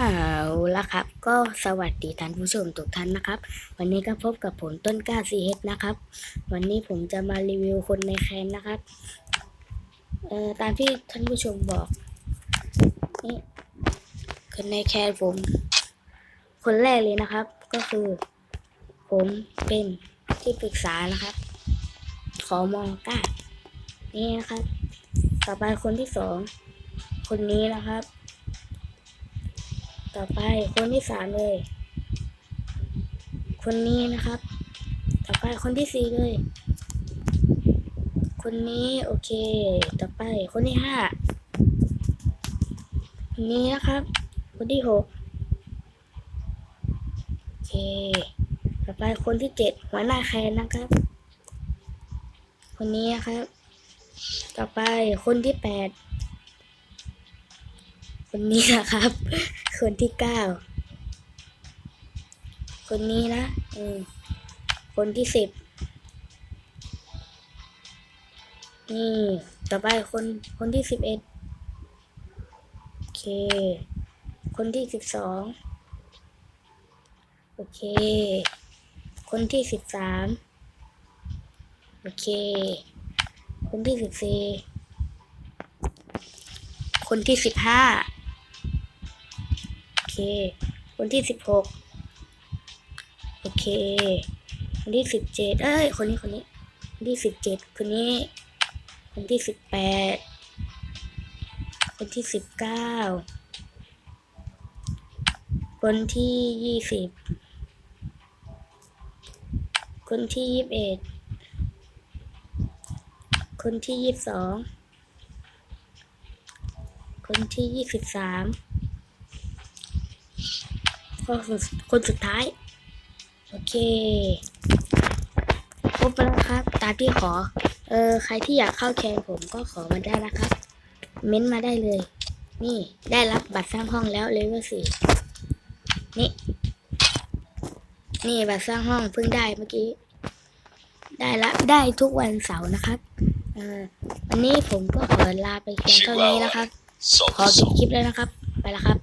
เอาละครับ ก็สวัสดีท่านผู้ชมทุกท่านนะครับ วันนี้ก็พบกับผมต้นกล้าซีเฮดนะครับ วันนี้ผมจะมารีวิวคนในแคนนะครับเอ่อตามที่ท่านผู้ชมบอกนี่คนในแคนผม คนแรกเลยนะครับ ก็คือ ผมเป็นที่ปรึกษานะครับ ขอมองก้านี่นะครับ ต่อไปคนที่สองคนนี้นะครับ ต่อไปคนที่สามเลย คนนี้นะครับ ต่อไปคนที่สี่เลย คนนี้โอเค ต่อไปคนที่ห้าคนนี้นะครับ คนที่หกโอเค ต่อไปคนที่เจ็ดหัวหน้าแคนนะครับ คนนี้นะครับ ต่อไปคนที่แปด คนนี้นะครับ คนที่เก้า คนนี้นะอืมคนที่สิบนี่ต่อไปคนคนที่สิบเอ็ดโอเค คนที่สิบสองโอเค คนที่สิบสามโอเค คนที่สิบสี่คนที่สิบห้า โอเคนที่สิบหกโอเคคนที่สิบเจ็ดเอ้ย คนนี้คนนี้คนที่สิบเจ็ดคนนี้ คนที่สิบแปดคนที่สิบเก้าคนที่ยี่สิบคนที่ยี่สิบเอ็ดคนที่ยี่สิบสองคนที่ยี่สิบสาม คนสุดท้าย โอเคครบแล้วครับ ตามที่ขอ เออใครที่อยากเข้าแคนผมก็ขอมาได้นะครับ เม้นมาได้เลย นี่ได้รับบัตรสร้างห้องแล้วเลเวลสี่นี่ นี่บัตรสร้างห้องเพิ่งได้เมื่อกี้ ได้ละได้ทุกวันเสาร์นะครับเออวันนี้ผมก็ขอลาไปเพียงเท่านี้นะครับ ขอปิดคลิปแล้วนะครับ ไปแล้วครับ